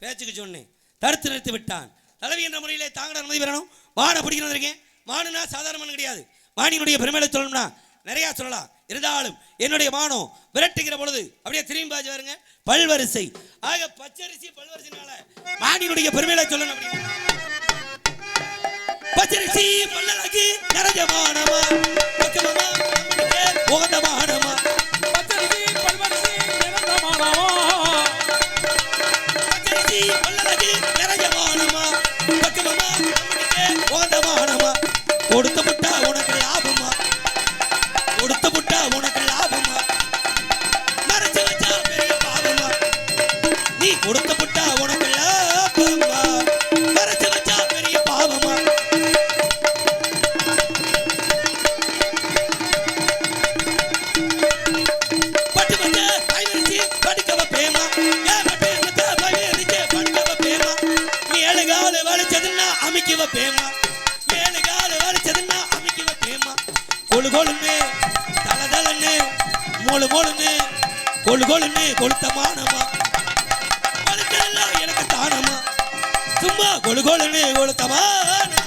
பேச்சுக்கு சொன்னேன். தடுத்து நிறுத்தி விட்டான். தலைவி என்ற முறையிலே தாங்கட அனுமதி பெறணும். மானை பிடிக்கணும் இருக்கேன் மானுனா சாதாரணமான கிடையாது. மானினுடைய பெருமையில சொல்லணும்னா நிறையா சொல்லலாம். இருந்தாலும் என்னுடைய மானம் விரட்டுகிற பொழுது அப்படியே திரும்பி பாச்சு வருங்க பல்வரிசை. ஆக பச்சரிசி பல்வரிசைனால மானினுடைய பெருமையில சொல்லணும் அப்படின்னு. பச்சரிசி பல்லழகு நிறைய மானமா? உகந்த மானமா? பச்சரிசி பல்வரிசி நிறந்த மானமா? பச்சரிசி நிறைய மானமா பக்கமா உகந்த மானமா கொடுத்த முட்டா உனக்கு லாபமா கொடுத்த முட்டா கொள்வி கொளுத்தமானமா? எனக்கு தானமா? சும்மா கொழுகொழுனே கொளுத்தமான.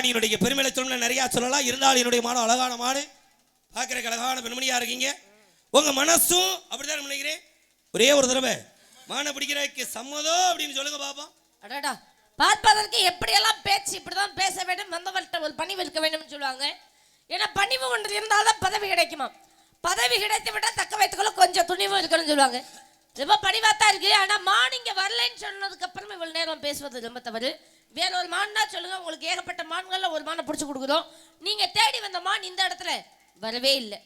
ராணியினுடைய பெருமையில சொன்ன நிறையா சொல்லலாம். இருந்தாலும் என்னுடைய மானம் அழகான மாடு. பார்க்குறக்கு அழகான பெண்மணியாக இருக்கீங்க. உங்கள் மனசும் அப்படிதான் நினைக்கிறேன். ஒரே ஒரு தடவை. மானை பிடிக்கிறதுக்கு சம்மதம் அப்படின்னு சொல்லுங்க பாப்போம் அடாடா. பார்ப்பதற்கு எப்படியெல்லாம் பேச்சு இப்படிதான் பேச வேண்டும் வந்தவர்கிட்ட ஒரு பணிவு இருக்க வேண்டும்னு சொல்லுவாங்க. ஏன்னா பணிவு ஒன்று இருந்தால்தான் பதவி கிடைக்குமா? பதவி கிடைத்து விட தக்க வைத்துக்கொள்ள கொஞ்சம் துணிவு இருக்கணும்னு சொல்லுவாங்க. ரொம்ப பணிவாக தான் இருக்கு. ஆனால் மான் இங்க வரலைன்னு சொன்னதுக்கப்புறமே இவ்வளோ நேரம் பேசுவது ரொம்ப தவறு. வேற ஒரு மான்னா சொல்லுங்க. உங்களுக்கு ஏகப்பட்ட மான்கள்ல ஒரு மானை பிடிச்சி கொடுக்குறோம். நீங்க தேடி வந்த மான் இந்த இடத்துல வரவே இல்லை.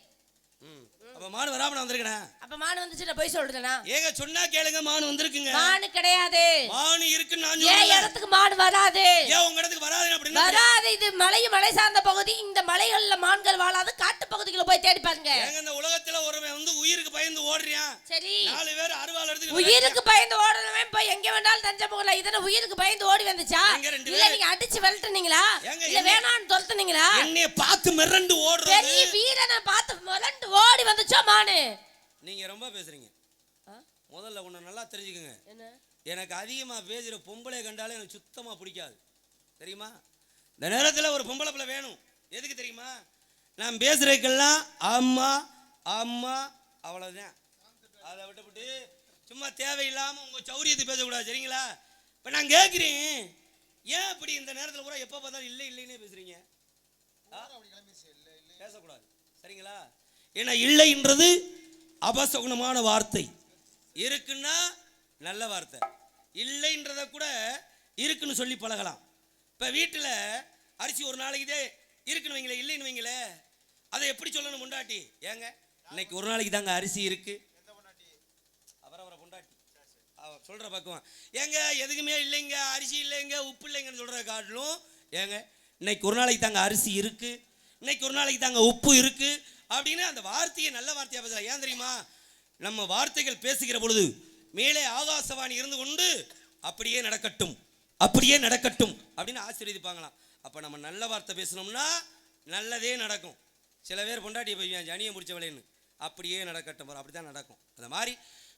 அப்ப மான் வராம நான் வந்திருக்கேன்? அப்ப மான் வந்துச்சு நான் போய் சொல்றேனா? ஏங்க சொன்னா கேளுங்க மான் வந்திருக்குங்க. மானு கிடையாது. மான் இருக்குன்னு நான் ஏன் சொல்லல. இடத்துக்கு மான் வராது? ஏன் உங்க இடத்துக்கு வராது அப்படின்னு வராது இது மலையும் மலை சார்ந்த பகுதி. இந்த மலைகள்ல மான்கள் வாழாது காட்டு பகுதிக்குள்ள போய் தேடி பாருங்க. ஏங்க இந்த உலகத்துல ஒருவன் வந்து உயிருக்கு பயந்து ஓடுறியான் சரி. நாலு பேர் அருவாள் எடுத்து உயிருக்கு பயந்து ஓடுறவன் போய் எங்க வேணாலும் தஞ்சை போகல இதன உயிருக்கு பயந்து ஓடி வந்துச்சா? இல்ல நீங்க அடிச்சு விரட்டுனீங்களா இல்ல வேணாம்னு துரத்துனீங்களா? என்னைய பார்த்து மிரண்டு ஓடுறது. பெரிய வீரனை பார்த்து முரண்டு ஓடி வந்துச்சோ மானு நீங்க ரொம்ப பேசுறீங்க? முதல்ல உன்னை நல்லா தெரிஞ்சுக்கங்க. என்ன? எனக்கு அதிகமா பேசுற பொம்பளை கண்டாலே எனக்கு சுத்தமா பிடிக்காது. தெரியுமா? இந்த நேரத்துல ஒரு பொம்பளை பிள்ளை வேணும். எதுக்கு தெரியுமா? நான் பேசுறதுக்கெல்லாம் அம்மா அம்மா அவ்வளவுதான். அதை விட்டுவிட்டு சும்மா தேவையில்லாம உங்க சௌரியத்தை பேசக்கூடாது சரிங்களா? இப்ப நான் கேட்கிறேன் ஏன் இப்படி இந்த நேரத்துல கூட எப்ப பார்த்தாலும் இல்லை இல்லைன்னே பேசுறீங்க? ஆ? பேசக்கூடாது. சரிங்களா? ஏன்னா இல்லைன்றது அபசகுணமான வார்த்தை. இருக்குன்னா நல்ல வார்த்தை. இல்லைன்றத கூட இருக்குன்னு சொல்லி பழகலாம். இப்போ வீட்டில் அரிசி ஒரு நாளைக்கு இதே இருக்குன்னு வைங்களே இல்லைன்னு வைங்களே அதை எப்படி சொல்லணும் முண்டாட்டி? ஏங்க இன்னைக்கு ஒரு நாளைக்கு தாங்க அரிசி இருக்கு. அவரவரை பொண்டாட்டி. அவ சொல்ற பக்குவம். ஏங்க எதுக்குமே இல்லைங்க அரிசி இல்லைங்க உப்பு இல்லைங்கன்னு சொல்ற காட்டிலும் ஏங்க இன்னைக்கு ஒரு நாளைக்கு தாங்க அரிசி இருக்கு. இன்னைக்கு ஒரு நாளைக்கு தாங்க உப்பு இருக்கு. அப்படின்னு அந்த வார்த்தையை நல்ல வார்த்தையா பேசலாம் ஏன் தெரியுமா? நம்ம வார்த்தைகள் பேசுகிற பொழுது மேலே ஆகாசவாணி இருந்து கொண்டு அப்படியே நடக்கட்டும் அப்படியே நடக்கட்டும் அப்படின்னு ஆசீர்வதிப்பாங்களாம். அப்போ நம்ம நல்ல வார்த்தை பேசணும்னா நல்லதே நடக்கும். சில பேர் பொண்டாட்டியை போய் ஜனியை முடிச்சவளேன்னு அப்படியே நடக்கட்டும் அப்படி தான் நடக்கும். அந்த மாதிரி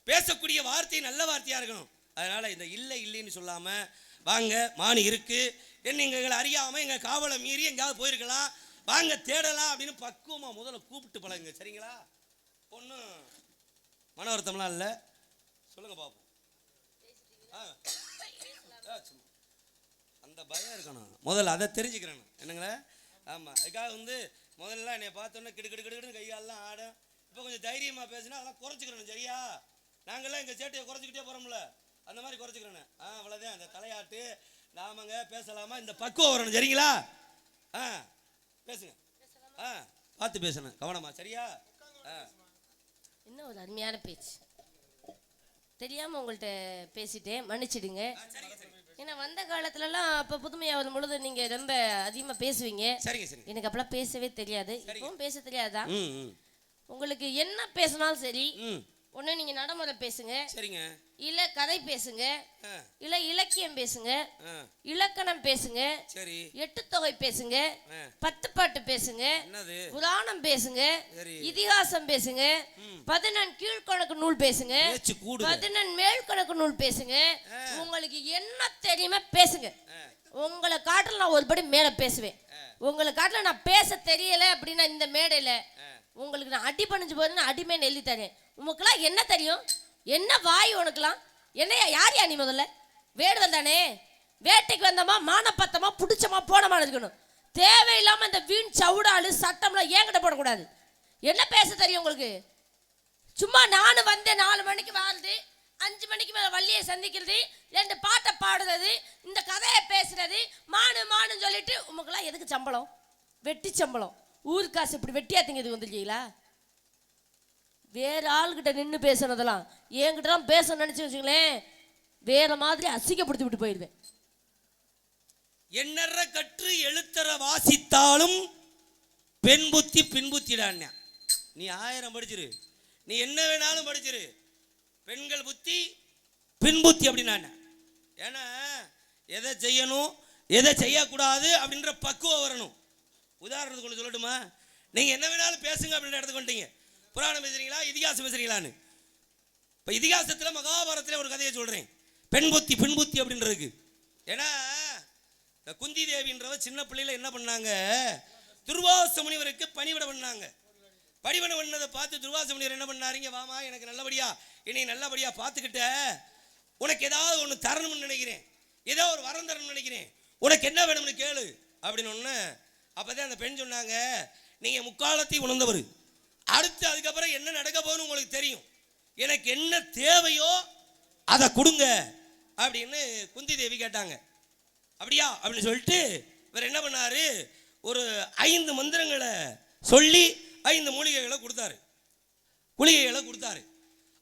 பேசக்கூடிய வார்த்தை நல்ல வார்த்தையாக இருக்கணும். அதனால் இந்த இல்லை இல்லைன்னு சொல்லாமல் வாங்க மானு இருக்குது என்ன எங்களை அறியாமல் எங்கள் காவலை மீறி எங்கேயாவது போயிருக்கலாம். வாங்க தேடலாம் அப்படின்னு பக்குவமாக முதல்ல கூப்பிட்டு பழகுங்க. சரிங்களா? ஒன்றும் மன வருத்தம்லாம் இல்லை. சொல்லுங்கள் பார்ப்போம் ஆ. சும்மா. அந்த பயம் இருக்கணும். முதல்ல அதை தெரிஞ்சுக்கிறேன் நான். என்னங்களே ஆமாம் அதுக்காக வந்து முதல்ல என்னை பார்த்தோன்னே கிடு கிடு கிடுன்னு கையாலெலாம் ஆடும். இப்போ கொஞ்சம் தைரியமாக பேசினா அதெல்லாம் குறைச்சிக்கிறணும் சரியா? நாங்கள்லாம் எங்கள் சேட்டையை குறைச்சிக்கிட்டே போகிறோம்ல அந்த மாதிரி குறைச்சிக்கிறேன் ஆ அவ்வளோதான் அந்த தலையாட்டு நாமங்க பேசலாமா? இந்த பக்குவம் வரணும் சரிங்களா? ஆ. பேசுங்க. ஆ பார்த்து பேசணும் கவனமா சரியா. என்ன ஒரு அருமையான பேச்சு. தெரியாம உங்கள்ட்ட பேசிட்டேன். மன்னிச்சிடுங்க. ஏன்னா வந்த காலத்துலலாம் அப்போ புதுமையாக வரும் பொழுது நீங்க ரொம்ப அதிகமா பேசுவீங்க. எனக்கு அப்பெல்லாம் பேசவே தெரியாது. இப்பவும் பேச தெரியாதா? உங்களுக்கு என்ன பேசினாலும் சரி ம் ஒண்ணு நீங்க நடைமுறை பேசுங்க. சரிங்க. இல்ல கதை பேசுங்க. இல்ல இலக்கியம் பேசுங்க. இலக்கணம் பேசுங்க. சரி. எட்டு தொகை பேசுங்க. பத்து பாட்டு பேசுங்க. புராணம் பேசுங்க. இதிகாசம் பேசுங்க. பதினெண் கீழ்கணக்கு நூல் பேசுங்க. பதினெண் மேல் கணக்கு நூல் பேசுங்க. உங்களுக்கு என்ன தெரியுமா பேசுங்க. உங்களை காட்டில் நான் ஒருபடி மேல பேசுவேன். உங்களை காட்டில் நான் பேச தெரியல அப்படின்னா இந்த மேடையில உங்களுக்கு நான் அடி பணிஞ்சு போறேன்னு அடிமேன்னு எழுதி தரேன். உனக்குலாம் என்ன தெரியும்? என்ன வாய் உனக்குலாம் என்னையா யார் யா நீ முதல்ல? வேடுதல் தானே வேட்டைக்கு வந்தோமா மானப்பத்தமா பிடிச்சமா போனமா இருக்கணும். தேவையில்லாமல் இந்த வீண் சவுடாலு சட்டம்லாம் ஏங்கிட்ட போடக்கூடாது. என்ன பேச தெரியும் உங்களுக்கு? சும்மா நானும் வந்தேன் நாலு மணிக்கு வாழ்ந்து அஞ்சு மணிக்கு மேலே வள்ளியை சந்திக்கிறது ரெண்டு பாட்டை பாடுறது இந்த கதையை பேசுறது மானு மானுன்னு சொல்லிட்டு உமக்கெல்லாம் எதுக்கு சம்பளம்? வெட்டி சம்பளம். ஊர் காசு இப்படி வெட்டியா இது வந்துருக்கீங்களா? வேற ஆள்கிட்ட நின்று பேசுனதெல்லாம் என்கிட்டலாம் பேச நினைச்சு வச்சுங்களேன் வேற மாதிரி அசிங்கப்படுத்தி விட்டு போயிடுவேன் என்னற கற்று எழுத்தர வாசித்தாலும் பெண் புத்தி பின்புத்திடான் நீ ஆயிரம் படிச்சிரு. நீ என்ன வேணாலும் படிச்சிரு. பெண்கள் புத்தி பின்புத்தி அப்படின்னா ஏன்னா எதை செய்யணும் எதை செய்யக்கூடாது அப்படின்ற பக்குவம் வரணும். உதாரணத்துக்கு ஒன்று சொல்லட்டுமா? நீங்கள் என்ன வேணாலும் பேசுங்க அப்படின்ற இடத்துக்கு வந்துட்டீங்க. புராணம் பேசுறீங்களா? இதிகாசம் பேசுறீங்களான்னு? இப்போ இதிகாசத்தில் மகாபாரதத்தில் ஒரு கதையை சொல்கிறேன் பெண் புத்தி பெண் புத்தி அப்படின்றதுக்கு ஏன்னா இந்த குந்தி தேவின்றவ சின்ன பிள்ளையில என்ன பண்ணாங்க? துர்வாச முனிவருக்கு பணிவிட பண்ணாங்க. பணிவிட பண்ணதை பார்த்து துர்வாச முனிவர் என்ன பண்ணாருங்க வாமா எனக்கு நல்லபடியா என்னை நல்லபடியா பார்த்துக்கிட்ட. உனக்கு ஏதாவது ஒன்று தரணும்னு நினைக்கிறேன். ஏதோ ஒரு வரம் தரணும்னு நினைக்கிறேன். உனக்கு என்ன வேணும்னு கேளு. அப்படின்னு ஒன்று அப்போதான் அந்த பெண் சொன்னாங்க நீங்கள் முக்காலத்தை உணர்ந்தவர். அடுத்து அதுக்கப்புறம் என்ன நடக்க போகுதுன்னு உங்களுக்கு தெரியும். எனக்கு என்ன தேவையோ அதை கொடுங்க அப்படின்னு குந்தி தேவி கேட்டாங்க. அப்படியா? அப்படின்னு சொல்லிட்டு இவர் என்ன பண்ணாரு? ஒரு ஐந்து மந்திரங்களை சொல்லி ஐந்து மூலிகைகளை கொடுத்தாரு. குளிகைகளை கொடுத்தாரு.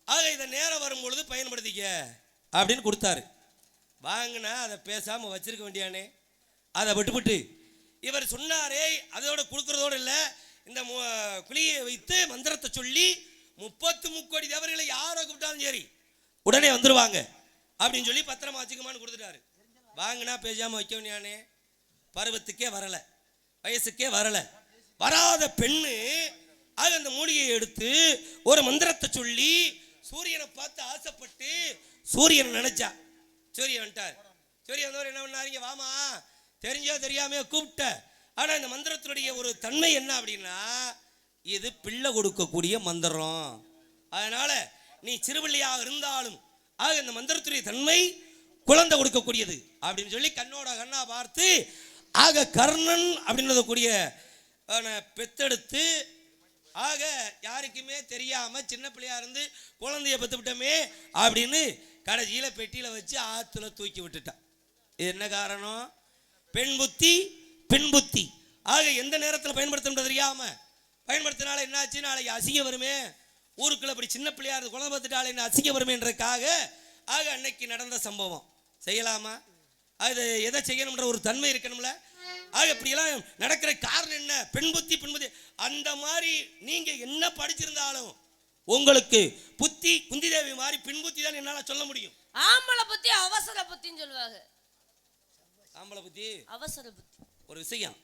ஆக இதை நேரம் வரும் பொழுது பயன்படுத்திக்க அப்படின்னு கொடுத்தாரு. வாங்கினா அதை பேசாமல் வச்சிருக்க வேண்டியானே. அதை விட்டுவிட்டு இவர் சொன்னாரே அதோட கொடுக்குறதோடு இல்லை. இந்த குழியை வைத்து மந்திரத்தை சொல்லி முப்பத்து முக்கோடி தேவர்களை யாரை கூப்பிட்டாலும் சரி உடனே வந்துடுவாங்க அப்படின்னு சொல்லி பத்திரமா வச்சுக்கமான்னு கொடுத்துட்டாரு. வாங்கினா பேசாமல் வைக்க வேண்டியானே பருவத்துக்கே வரலை. வயசுக்கே வரலை. வராத பெண்ணு அது அந்த மூலிகையை எடுத்து ஒரு மந்திரத்தை சொல்லி சூரியனை பார்த்து ஆசைப்பட்டு சூரியனை நினைச்சா. சூரியன் வந்துட்டார். சூரியன் வந்தவர் என்ன பண்ணாருங்க வாமா. தெரிஞ்சோ தெரியாமையோ கூப்பிட்ட. ஆனால் இந்த மந்திரத்தினுடைய ஒரு தன்மை என்ன அப்படின்னா இது பிள்ளை கொடுக்கக்கூடிய மந்திரம். அதனால் நீ சிறுபிள்ளையாக இருந்தாலும் ஆக இந்த மந்திரத்துடைய தன்மை குழந்தை கொடுக்கக்கூடியது. அப்படின்னு சொல்லி கண்ணோட கண்ணா பார்த்து ஆக கர்ணன் அப்படின்றத கூடிய பெத்தெடுத்து ஆக யாருக்குமே தெரியாமல் சின்ன பிள்ளையாக இருந்து குழந்தைய பெற்றுவிட்டோமே அப்படின்னு கடைசியில் பெட்டியில் வச்சு ஆற்றுல தூக்கி விட்டுட்டான். இது என்ன காரணம்? பெண் புத்தி பெண் புத்தி. ஆக எந்த நேரத்தில் பயன்படுத்தணும் தெரியாம பயன்படுத்தினால என்னாச்சு? நாளைக்கு அசிங்கம் வருமே. ஊருக்குள்ள இப்படி சின்ன பிள்ளையா இருந்து குழந்தை பார்த்துட்டாலே என்ன அசிங்கம் வருமேன்றதுக்காக ஆக அன்னைக்கு நடந்த சம்பவம். செய்யலாமா? அது எதை செய்யணும்ன்ற ஒரு தன்மை இருக்கணும்ல. ஆக இப்படியெல்லாம் நடக்கிற காரணம் என்ன? பெண் புத்தி பெண் புத்தி. அந்த மாதிரி நீங்க என்ன படிச்சிருந்தாலும் உங்களுக்கு புத்தி குந்தி தேவி மாதிரி பின் புத்தி தான் என்னால சொல்ல முடியும். ஆம்பளை புத்தி அவசர புத்தின்னு சொல்லுவாங்க. ஆம்பளை புத்தி? அவசர புத்தி. ஒரு விஷயம்?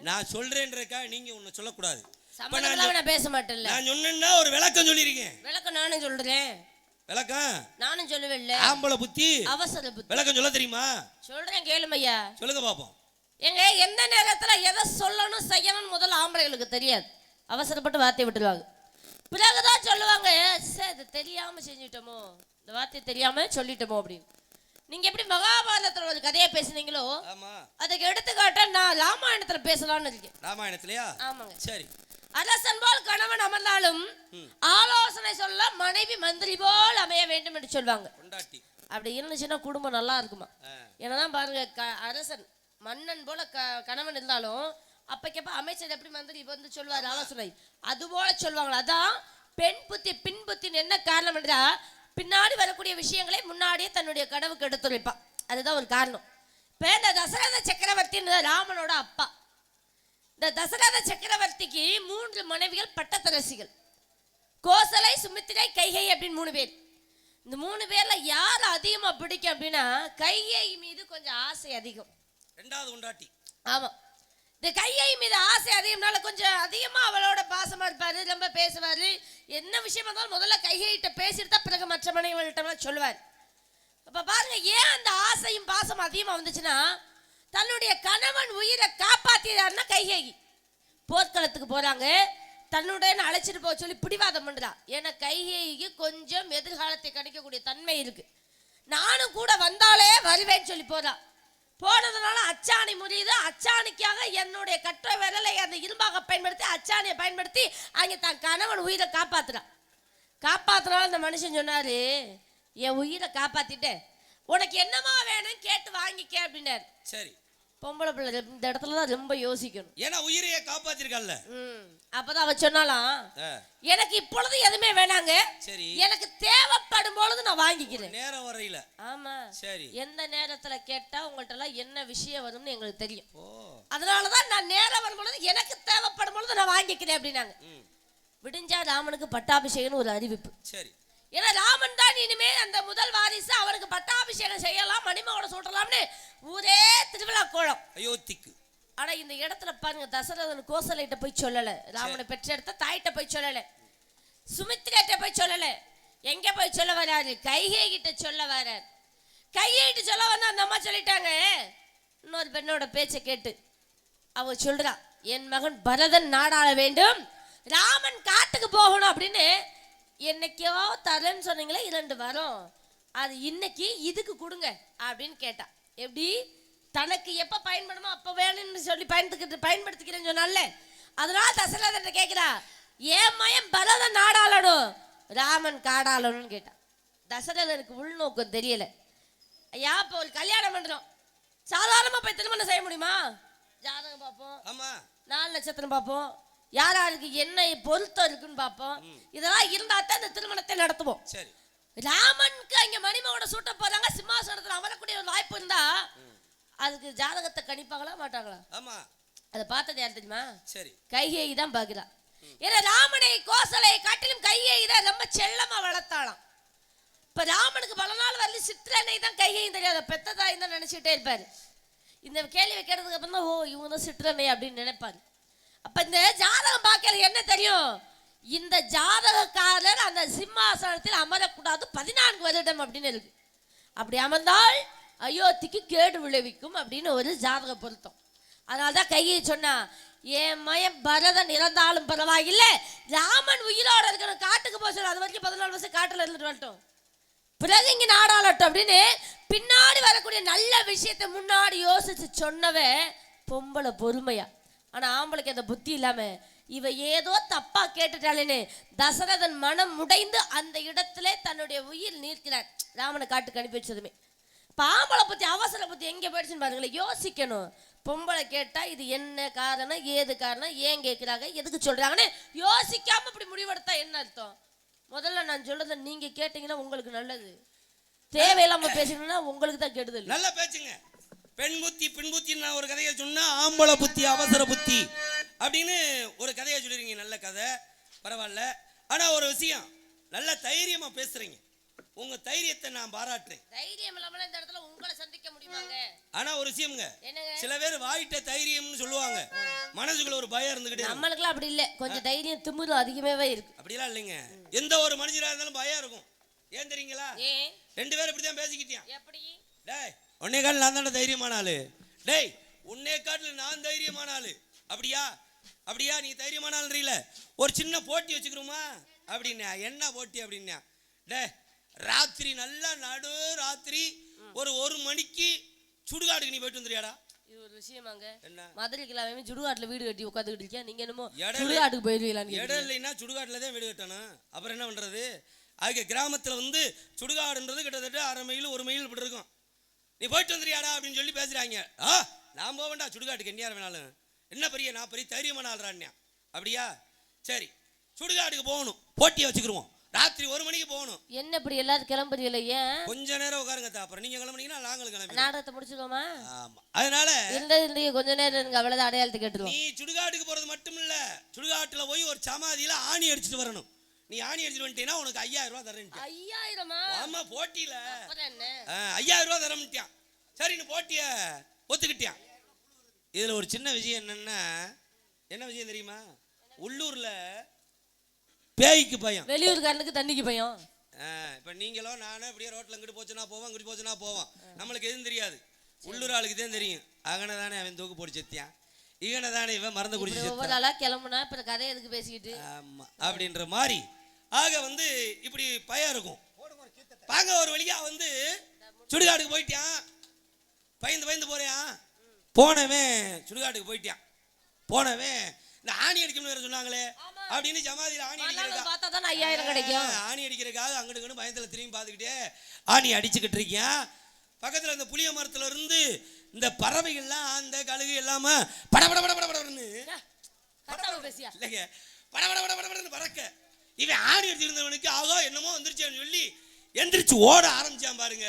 நான் சொல்றேன்றக்கா நீங்க ஒன்னு சொல்லக்கூடாது. நான் நான் பேச மாட்டேன்ல. நான் சொன்னேன்னா ஒரு விளக்கம் சொல்லியிருக்கேன். விளக்கம் நானும் சொல்றேன். விளக்கம்? நானும் சொல்லுவேன்ல ஆம்பளை புத்தி? அவசர புத்தி. விளக்கம் சொல்ல தெரியுமா? சொல்றேன் கேளுமையா சொல்லுங்க பாப்போம். எங்க எந்த நேரத்துல எதை சொல்லணும் செய்யணும்னு முதல்ல ஆம்பளைகளுக்கு தெரியாது. அவசரப்பட்டு வார்த்தையை விட்டுருவாங்க. பிறகுதான் சொல்லுவாங்க சார் இது தெரியாம செஞ்சிட்டோமோ? இந்த வார்த்தை தெரியாம சொல்லிட்டோமோ? அப்படின்னு. நீங்க எப்படி மகாபாரதத்துல ஒரு கதையை பேசுனீங்களோ ஆமா. அதுக்கு எடுத்துக்காட்ட நான் ராமாயணத்துல பேசலாம்னு இருக்கேன் ராமாயணத்திலயா? ஆமாங்க. சரி. அரசன் போல் கணவன் அமர்ந்தாலும் ஆலோசனை சொல்ல மனைவி மந்திரி போல் அமைய வேண்டும் என்று சொல்வாங்க. அப்படி இருந்துச்சுன்னா குடும்பம் நல்லா இருக்குமா. என்னதான் பாருங்க அரசன் மன்னன் போல க கணவன் இருந்தாலும் அப்ப கேப்ப அமைச்சர் எப்படி மந்திரி வந்து சொல்வாரு ஆலோசனை? அது போல சொல்லுவாங்களா அதான் பெண் புத்தி பின் புத்தின்னு என்ன காரணம் என்றா பின்னாடி வரக்கூடிய விஷயங்களை முன்னாடியே தன்னுடைய கனவுக்கு எடுத்துரைப்பான் அதுதான் ஒரு காரணம். இப்ப இந்த தசரத சக்கரவர்த்தி ராமனோட அப்பா. இந்த தசரத சக்கரவர்த்திக்கு மூன்று மனைவிகள் பட்டத்தரசிகள் கோசலை சுமித்திரை கைகை அப்படின்னு மூணு பேர். இந்த மூணு பேர்ல யார் அதிகமா பிடிக்கும் அப்படின்னா கைகை மீது கொஞ்சம் ஆசை அதிகம். ரெண்டாவது உண்டாட்டி ஆமா. இந்த கையை மீது ஆசை அதிகம்னால கொஞ்சம் அதிகமாக அவளோட பாசமாக இருப்பார் ரொம்ப பேசுவார். என்ன விஷயமா இருந்தாலும் முதல்ல கைகிட்ட பேசிட்டு தான் பிறகு மற்ற மனைவிகள்கிட்ட சொல்லுவார். அப்போ பாருங்க ஏன் அந்த ஆசையும் பாசம் அதிகமாக வந்துச்சுன்னா தன்னுடைய கணவன் உயிரை காப்பாத்தினார்னா கைகேயி. போர்க்களத்துக்கு போகிறாங்க தன்னுடைய அழைச்சிட்டு போக சொல்லி பிடிவாதம் பண்ணுறா ஏன்னா கைகேயிக்கு கொஞ்சம் எதிர்காலத்தை கணிக்கக்கூடிய தன்மை இருக்குது நானும் கூட வந்தாலே வருவேன்னு சொல்லி போகிறான் போனதுனால அச்சாணி முடியுது அச்சாணிக்காக என்னுடைய கற்ற விரலை அந்த இரும்பாக பயன்படுத்தி அச்சாணியை பயன்படுத்தி அங்கே தன் கணவன் உயிரை காப்பாத்துறான் காப்பாத்துனால அந்த மனுஷன் சொன்னாரு என் உயிரை காப்பாத்திட்டேன். உனக்கு என்னமா வேணும் கேட்டு வாங்கிக்க அப்படின்னாரு. சரி. பொம்பளை பிள்ளை இந்த இடத்துல தான் ரொம்ப யோசிக்கணும். ஏன்னா உயிரையே காப்பாத்திருக்கல்ல ம். அப்பதான் அவ சொன்னாலாம் எனக்கு இப்பொழுது எதுவுமே வேணாங்க. சரி. எனக்கு தேவைப்படும் பொழுது நான் வாங்கிக்கிறேன். நேரம் வரையில. ஆமா. சரி. எந்த நேரத்துல கேட்டா உங்கள்ட்ட எல்லாம் என்ன விஷயம் வரும்னு எங்களுக்கு தெரியும். அதனாலதான் நான் நேரம் வரும் பொழுது எனக்கு தேவைப்படும் பொழுது நான் வாங்கிக்கிறேன் அப்படின்னாங்க. விடிஞ்சா ராமனுக்கு பட்டாபிஷேகம்னு ஒரு அறிவிப்பு. சரி. ஏன்னா ராமன் தான் இனிமே அந்த முதல் வாரிசு அவனுக்கு பட்டாபிஷேகம் செய்யலாம் மணிமகனை சூட்டலாம்னு ஊரே திருவிழா கோலம் அயோத்திக்கு. ஆனா இந்த இடத்துல பாருங்க தசரதன் கோசலைட்ட போய் சொல்லல. ராமனை பெற்றெடுத்த தாயிட்ட போய் சொல்லல. சுமித்ரேட்ட போய் சொல்லல. எங்க போய் சொல்ல வராரு? கைகை கிட்ட சொல்ல வராரு. கைகை கிட்ட சொல்ல வந்தா அந்த அம்மா சொல்லிட்டாங்க. இன்னொரு பெண்ணோட பேச்சை கேட்டு அவ சொல்றா என் மகன் பரதன் நாடாள வேண்டும். ராமன் காட்டுக்கு போகணும் அப்படின்னு என்னைக்கோ தரேன்னு சொன்னீங்களே இரண்டு வரோம். அது இன்னைக்கு இதுக்கு கொடுங்க அப்படின்னு கேட்டா. எப்படி? தனக்கு எப்ப பயன்படுமோ அப்ப வேணும்னு சொல்லி பயன்படுத்திக்கிட்டு பயன்படுத்திக்கிறேன்னு சொன்னால அதனால தசரதன் கேட்கிறா ஏன் மயம் பரதன் நாடாளணும் ராமன் காடாளணும்னு கேட்டான் தசரதனுக்கு உள்நோக்கம் தெரியல. ஐயா இப்போ ஒரு கல்யாணம் பண்றோம். சாதாரணமா போய் திருமணம் செய்ய முடியுமா? ஜாதகம் பார்ப்போம். ஆமா. நாலு நட்சத்திரம் பார்ப்போம். யார் யாருக்கு என்ன பொருத்தம் இருக்குன்னு பார்ப்போம். இதெல்லாம் இருந்தா தான் இந்த திருமணத்தை நடத்துவோம். சரி. ராமனுக்கு அங்க மணிமகனை சூட்ட போறாங்க சிம்மாசனத்துல அமரக்கூடிய ஒரு வாய்ப்பு இருந்தா அதுக்கு ஜாதகத்தை கணிப்பாங்களா மாட்டாங்களா? ஆமா. அதை பார்த்தது யார் தெரியுமா? சரி. கைகேயி தான் பார்க்கிறா ஏன்னா ராமனை கோசலை காட்டிலும் கைகேயி தான் ரொம்ப செல்லமா வளர்த்தாளாம். இப்ப ராமனுக்கு பல நாள் வரல சித்திரனை தான் கைகையும் தெரியாத. பெத்த தாய் தான் நினைச்சுட்டே இருப்பாரு. இந்த கேள்வி கேட்டதுக்கு அப்புறம் தான் ஓ இவங்க தான் சித்திரனை அப்படின்னு நினைப்பாரு. அப்ப இந்த ஜாதகம் பார்க்கல என்ன தெரியும்? இந்த ஜாதகக்காரர் அந்த சிம்மாசனத்தில் அமரக்கூடாது பதினான்கு வருடம் அப்படின்னு இருக்கு. அப்படி அமர்ந்தால் அயோத்திக்கு கேடு விளைவிக்கும் அப்படின்னு ஒரு ஜாதக பொருத்தம். அதனால தான் கையை சொன்னா என் மயம் பரதன் இறந்தாலும் பரவாயில்லை. ராமன் உயிரோட இருக்கணும் காட்டுக்கு போக சொல்ல அது வரைக்கும் பதினாலு வருஷம் காட்டில் இருந்துட்டு வரட்டும். பிறகு இங்கே நாடாளட்டும் அப்படின்னு பின்னாடி வரக்கூடிய நல்ல விஷயத்தை முன்னாடி யோசிச்சு சொன்னவன் பொம்பளை பொறுமையா. ஆனால் ஆம்பளைக்கு அந்த புத்தி இல்லாமல் இவ ஏதோ தப்பா கேட்டுட்டாளேன்னு தசரதன் மனம் முடைந்து அந்த இடத்துல தன்னுடைய உயிர் நீர்க்கிறார். ராமனை காட்டுக்கு அனுப்பி வச்சதுமே. இப்ப ஆம்பளை பத்தி அவசர பற்றி எங்கே போயிடுச்சுன்னு பாருங்களேன் யோசிக்கணும். பொம்பளை கேட்டால் இது என்ன காரணம் ஏது காரணம் ஏன் கேட்குறாங்க எதுக்கு சொல்கிறாங்கன்னு யோசிக்காமல் இப்படி முடிவெடுத்தா என்ன அர்த்தம்? முதல்ல நான் சொல்றதை நீங்க கேட்டீங்கன்னா உங்களுக்கு நல்லது. தேவையில்லாம பேசணும்னா உங்களுக்கு தான் கெடுதல். நல்லா பேச்சுங்க. பெண் புத்தி பெண் புத்தி நான் ஒரு கதையை சொன்னா ஆம்பளை புத்தி அவசர புத்தி அப்படின்னு ஒரு கதையை சொல்லிருக்கீங்க நல்ல கதை. பரவாயில்ல. ஆனா ஒரு விஷயம் நல்ல தைரியமா பேசுறீங்க. உங்க தைரியத்தை நான் பாராட்டுறேன். தைரியம் இல்லாம இந்த இடத்துல உங்களை சந்திக்க முடியுமாங்க? ஆனா ஒரு விஷயம்ங்க சில பேர் வாயிட்ட தைரியம்னு சொல்லுவாங்க. மனசுக்குள்ள ஒரு பயம் இருந்துகிட்டே. நம்மளுக்குலாம் அப்படி இல்லை. கொஞ்சம் தைரியம் திமிரு அதிகமாவே இருக்கு. அப்படிலாம் இல்லைங்க. எந்த ஒரு மனுஷரா இருந்தாலும் பயம் இருக்கும். ஏன் தெரியுங்களா? ரெண்டு பேரும் இப்படிதான் பேசிக்கிட்டியான் எப்படி? டேய் உன்னை காட்டில் நான் தானே தைரியமான ஆளு டேய் உன்னை காட்டில் நான் தைரியமான ஆளு அப்படியா? அப்படியா? நீ தைரியமான ஆளுன்றீல ஒரு சின்ன போட்டி வச்சுக்கிறோமா? அப்படின்னா என்ன போட்டி அப்படின்னா டேய் ராத்திரி நல்லா நடு ராத்திரி ஒரு ஒரு மணிக்கு சுடுகாடுக்கு நீ போயிட்டு வந்துறியாடா இது ஒரு விஷயமாங்க. என்ன? மதுரைக்கு எல்லாமே சுடுகாட்டுல வீடு கட்டி உட்காந்துக்கிட்டு இருக்கேன். நீங்க என்னமோ சுடுகாட்டுக்கு இடம் இல்லைன்னா சுடுகாட்டில் தான் வீடு கட்டணும். அப்புறம் என்ன பண்ணுறது அதுக்கு கிராமத்தில் வந்து சுடுகாடுன்றது கிட்டத்தட்ட அரை மைல் ஒரு மைல் இப்படி இருக்கும். நீ போயிட்டு வந்துறியாடா அப்படின்னு சொல்லி பேசுகிறாங்க ஆ நான் போக வேண்டாம் சுடுகாட்டுக்கு என்ன வேணாலும். என்ன பெரிய நான் பெரிய தைரியமான ஆள்றான்யா. அப்படியா? சரி சுடுகாட்டுக்கு போகணும். போட்டியை வச்சுக்கிருவோம். ராத்திரி ஒரு மணிக்கு போகணும். என்ன இப்படி எல்லாரும் கிளம்புறீங்கள ஏன் கொஞ்ச நேரம் உட்காருங்க அப்புறம் நீங்க கிளம்புனீங்கன்னா நாங்களும் கிளம்பி நாடகத்தை முடிச்சிருவோமா ஆமா. அதனால இருந்தது இருந்தீங்க கொஞ்ச நேரம் இருங்க. அவ்வளவுதான் அடையாளத்தை கேட்டுருவோம். நீ சுடுகாட்டுக்கு போறது மட்டும் இல்ல. சுடுகாட்டுல போய் ஒரு சமாதியில ஆணி அடிச்சுட்டு வரணும். நீ ஆணி அடிச்சுட்டு வந்துட்டீங்கன்னா உனக்கு ஐயாயிரம் ரூபாய் தரேன் ஐயாயிரமா? ஆமா போட்டியில. ஐயாயிரம் ரூபாய் தரமுட்டியான் சரி நீ போட்டிய ஒத்துக்கிட்டியான் இதுல ஒரு சின்ன விஷயம் என்னன்னா என்ன விஷயம் தெரியுமா? உள்ளூர்ல பேய்க்கு பயம். வெளியூர்காரனுக்கு தண்ணிக்கு பயம். இப்ப நீங்களும் நானும் இப்படியே ரோட்ல இங்கிட்டு போச்சுன்னா போவோம் இங்கிட்டு போச்சுன்னா போவோம். நம்மளுக்கு எதுவும் தெரியாது. உள்ளூர் ஆளுக்கு தான் தெரியும். அகனை தானே அவன் தூக்கு போட்டு செத்தியான். இகனை தானே இவன் மறந்து குடிச்சு ஒவ்வொரு ஆளா கிளம்புனா இப்ப கதை எதுக்கு பேசிக்கிட்டு? ஆமா அப்படின்ற மாதிரி. ஆக வந்து இப்படி பயம் இருக்கும். பாங்க ஒரு வழியா வந்து சுடுகாட்டுக்கு போயிட்டான் பயந்து பயந்து போறியான் போனவன் சுடுகாட்டுக்கு போயிட்டான் போனவன் இந்த ஆணி அடிக்கணும்னு வேற சொன்னாங்களே அப்படின்னு ஜமாதியில் ஆணி அடிக்கிறதா ஐயாயிரம் கிடைக்கும். ஆணி அடிக்கிறதுக்காக அங்கிட்டு பயத்துல திரும்பி பார்த்துக்கிட்டே ஆணி அடிச்சுக்கிட்டு இருக்கேன் பக்கத்துல இந்த புளிய மரத்துல இருந்து இந்த பறவைகள்லாம் அந்த கழுகு எல்லாம பட பட பட பட படன்னு. இல்லைங்க. பட பட பட பட படன்னு பறக்க. இவன் ஆணி அடிச்சிருந்தவனுக்கு ஆகோ என்னமோ வந்துருச்சேன்னு சொல்லி எந்திரிச்சு ஓட ஆரம்பிச்சான் பாருங்க.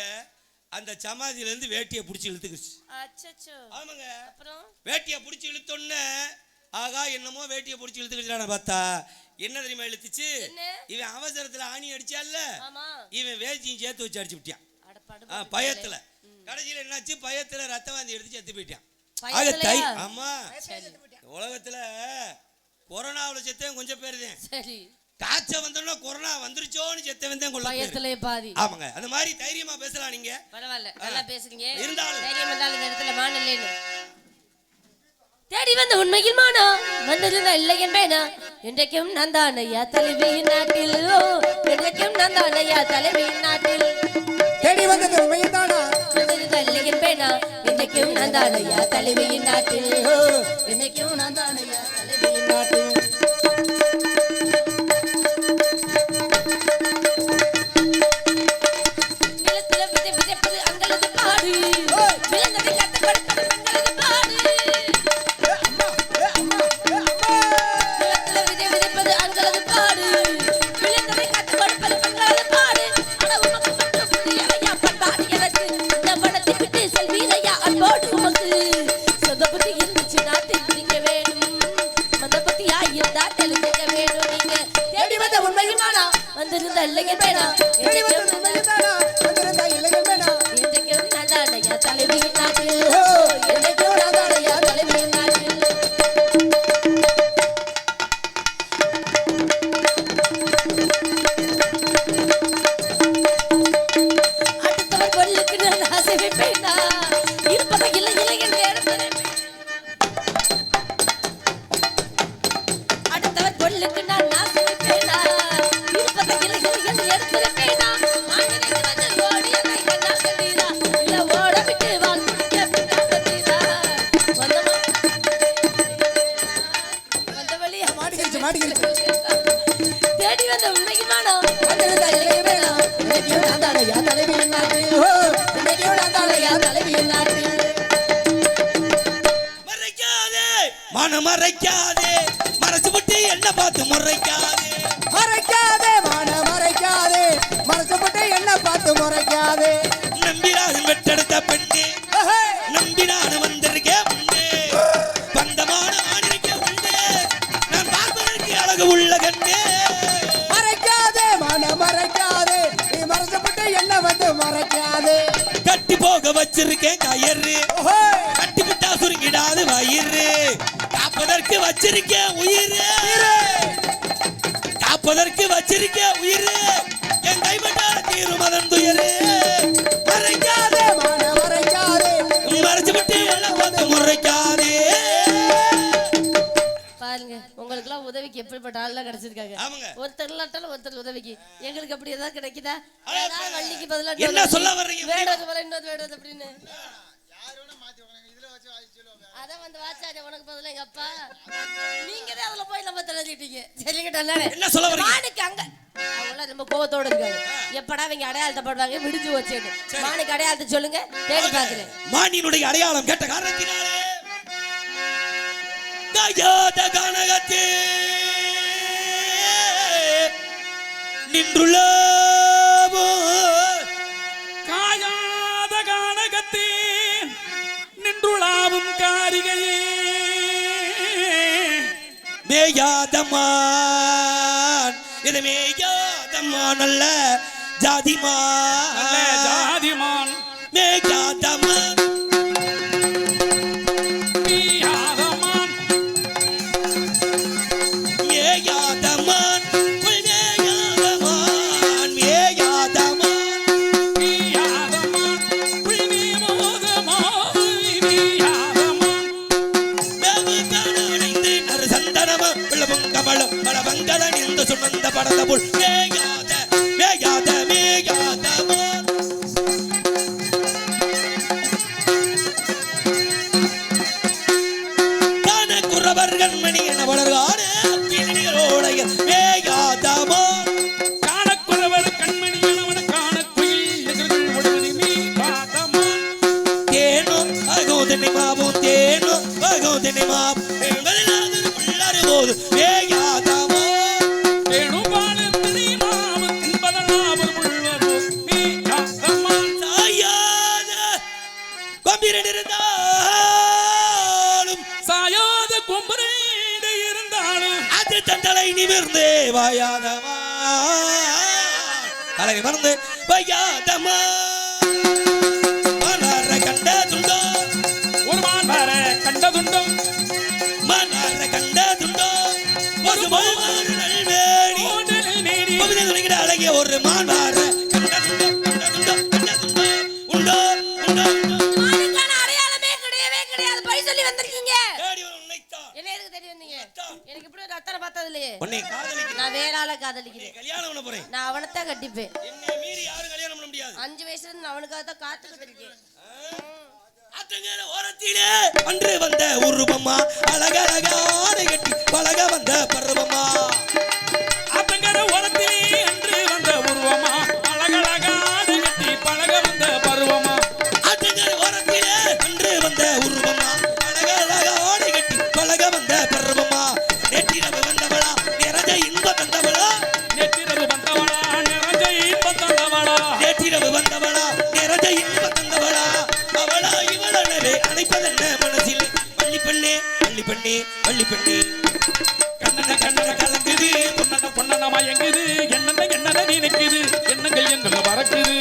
அந்த சமாதியில இருந்து வேட்டியை பிடிச்சி இழுத்துக்கிச்சு. ஆமாங்க. வேட்டியை பிடிச்சி இழுத்தோன்னே ஆகா என்னமோ வேட்டியை பிடிச்சி இழுத்துக்கிச்சான பார்த்தா. என்ன தெரியுமா இழுத்துச்சு? இவன் அவசரத்துல ஆணி அடிச்சான்ல. ஆமா. இவன் வேச்சியும் சேர்த்து வச்சு அடிச்சு ஆ, பயத்துல. கடைசியில என்னாச்சு? பயத்துல ரத்த வாந்தி எடுத்து செத்து போயிட்டான். ஆக? தை ஆமா. சரி. உலகத்துல கொரோனாவுல செத்தவன் கொஞ்சம் பேர் தான். சரி. காய்ச்சல் வந்தோம்னா கொரோனா வந்துருச்சோன்னு செத்தவன் தான் கொள்ள. பயத்திலே பாதி. ஆமாங்க. அந்த மாதிரி தைரியமா பேசலாம் நீங்க. பரவாயில்ல. நல்லா பேசுறீங்க. இருந்தாலும். தைரியம் இருந்தாலும் இந்த இடத்துல மான் இல்லைன்னு. தேடி வந்த உண்மையில் மானா வந்திருந்த இல்லை என்பேனா? இன்றைக்கும் நான் தான் ஐயா தலைவியின் நாட்டில். இன்றைக்கும் நான் தான் ஐயா தலைவியின் நாட்டில். தேடி வந்தது உண்மையும் தானா? என்பேனா இன்றைக்கும் நான் தான் ஐயா தலைவியின் நாட்டில். ஓ, இன்றைக்கும் நான் தலைவியின் நாட்டில். வழியா மாட்டிக்கிடுச்சு மாட்டிக்கிடுச்சு தேடி வந்த உண்மைக்கு நானும் வந்திருந்தா இல்லையும் வேணா இன்னைக்கும் நான் தானையா தலைவியின் நாட்டில் ஓ, இன்னைக்கும் நான் தானையா தலைவியின் நாட்டில் மறைக்காதே மனம் மறைக்காதே. மறைச்சு விட்டு என்ன பார்த்து முறைக்காதே. மறைக்காதே மான மறைக்காதே. மறைச்சப்பட்டு என்ன பார்த்து முறைக்காதே. நம்பினாலும் வெட்டெடுத்த பெண்ணே. ஓஹே. வச்சிருக்கேன் கயறு. ஓஹே. கட்டி விட்டா சுருங்கிடாது வயிறு. காப்பதற்கு வச்சிருக்கேன் உயிர். காப்பதற்கு வச்சிருக்கேன் உயிர். எப்படிப்பட்ட ஆள்லாம் கிடைச்சிருக்காங்க. ஒருத்தர் இல்லாட்டாலும் ஒருத்தர் உதவிக்கு. எங்களுக்கு அப்படி ஏதாவது கிடைக்குதா? வள்ளிக்கு பதிலா என்ன சொல்ல வர்றீங்க? வேடது பதிலா இன்னொரு வேடது அப்படின்னு. அதான் வந்து வாச்சாரு உனக்கு பதிலா எங்க அப்பா. நீங்க தான் அதுல போய் நம்ம தெரிஞ்சுக்கிட்டீங்க. சரிங்கட்டா என்ன சொல்ல? மானுக்கு அங்க. அவங்களாம் ரொம்ப கோவத்தோட இருக்காங்க. எப்படா இவங்க அடையாளத்தை போடுவாங்க விடிஞ்சு வச்சுட்டு மானுக்கு அடையாளத்தை சொல்லுங்க. தேடி பாக்குறேன் அடையாளம் கேட்ட காரணத்தினாலே. காயாத கனகத்தே நின்றுள்ளவோ காயாத கானகத்தேன் நின்றுளாவும் காரிகையே. மேயாதமான் இது மேயாதமான் அல்ல ஜாதிமான் ஜாதிமான் மீயாதமான் தலை நிமிர்ந்து அவனைத்தான் கட்டிப்பேன். என்னை மீறி யாரும் கல்யாணம் பண்ண முடியாது. அஞ்சு வயசுல இருந்து நான் அவனுக்காக தான் காத்துக்கிட்டு இருக்கேன். ஆற்றங்கர ஓரத்திலே அன்று வந்த உருவமா அழகழகான கட்டி பழக வந்த பருவமா. ஆத்தங்கர ஓரத்திலே பள்ளி பள்ளி பெண்ணி பள்ளி பெண்ணி. கண்ணன கண்ணன கலங்குது பொன்னன பொன்னனமா எங்குது? என்னென்ன என்னென்ன நினைக்குது என்னங்க எங்களை மறக்குது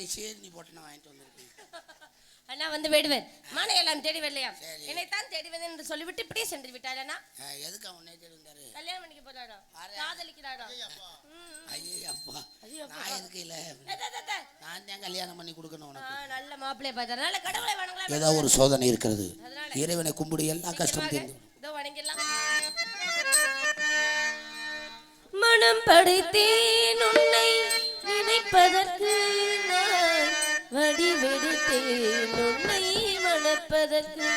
வேண்டி சீரணி போட்டு நான் வாங்கிட்டு வந்திருக்கேன். அண்ணா வந்து விடுவேன். மானை எல்லாம் தேடி வரலையா? என்னைத்தான் தேடி வந்தேன் என்று சொல்லிவிட்டு இப்படியே சென்று விட்டார் அண்ணா. அஹ் எதுக்கு அவன் நேற்று இருந்தாரு கல்யாணம் பண்ணிக்க போறாரா? காதலிக்கிறாரா. ஐயே அப்பா. நான் எதுக்கு இல்லை. நான் தான் கல்யாணம் பண்ணி கொடுக்கணும் உனக்கு. நல்ல மாப்பிள்ளைய பார்த்தாரு. நல்ல கடவுளை வணங்கலாம் ஏதோ ஒரு சோதனை இருக்கிறது. அதனால? இறைவனை கும்பிடு எல்லா கஷ்டம். தீர்ந்து இதோ வணங்கிடலாம். மனம் படைத்தேன் உன்னை நினைப்பதற்கு. நான் வடிவெடுத்தேன். உன்னை வளர்ப்பதற்கு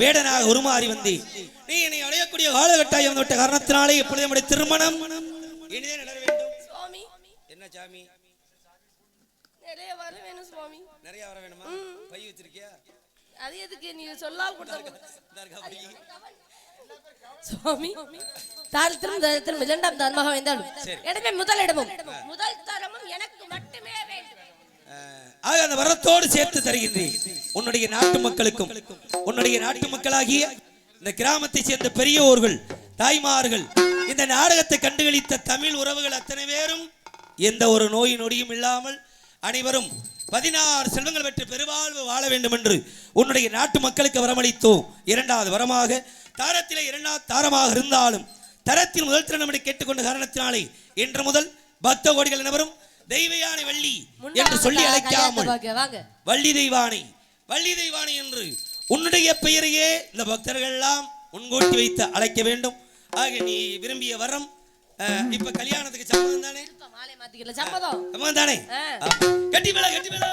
வேடனாக உருமாறி வந்தேன் நீ என்னை அடையக்கூடிய காலகட்டாயம் வந்து விட்ட காரணத்தினாலே இப்பொழுது நம்முடைய திருமணம். இனிதே நடக்க வேண்டும். சுவாமி. என்ன சாமி? நிறைய வர வேணும் சுவாமி. நிறைய வர வேணுமா? பை வச்சிருக்கியா? அது எதுக்கு? நீ சொல்லாம கொடுத்த? சுவாமி. தாரத்திலும் தரத்திலும் இரண்டாம் தரமாக வைந்தாலும் எனவே முதலிடமும் முதல் தரமும் எனக்கு மட்டுமே வேண்டும். ஆக அந்த வரத்தோடு சேர்த்து தருகின்றேன். உன்னுடைய நாட்டு மக்களுக்கும் உன்னுடைய நாட்டு மக்களாகிய இந்த கிராமத்தை சேர்ந்த பெரியோர்கள் தாய்மார்கள் இந்த நாடகத்தை கண்டுகளித்த தமிழ் உறவுகள் அத்தனை பேரும் எந்த ஒரு நோய் நொடியும் இல்லாமல் அனைவரும் பதினாறு செல்வங்கள் பெற்று பெருவாழ்வு வாழ வேண்டும் என்று உன்னுடைய நாட்டு மக்களுக்கு வரமளித்தோம். இரண்டாவது வரமாக தாரத்திலே இரண்டாவது தாரமாக இருந்தாலும் தரத்தில் முதல் திறனமடி கேட்டுக்கொண்ட காரணத்தினாலே இன்று முதல் பக்த கோடிகள் அனைவரும் தெய்வயானை வள்ளி என்று சொல்லி அழைக்காமல் வள்ளி தெய்வானை வள்ளி தெய்வானை என்று உன்னுடைய பெயரையே இந்த பக்தர்கள் எல்லாம் முன்கூட்டி வைத்து அழைக்க வேண்டும். ஆக நீ விரும்பிய வரம் இப்ப கல்யாணத்துக்கு சம்மதம் தானே? சம்மதம். தானே. கட்டி மேல கட்டி மேல.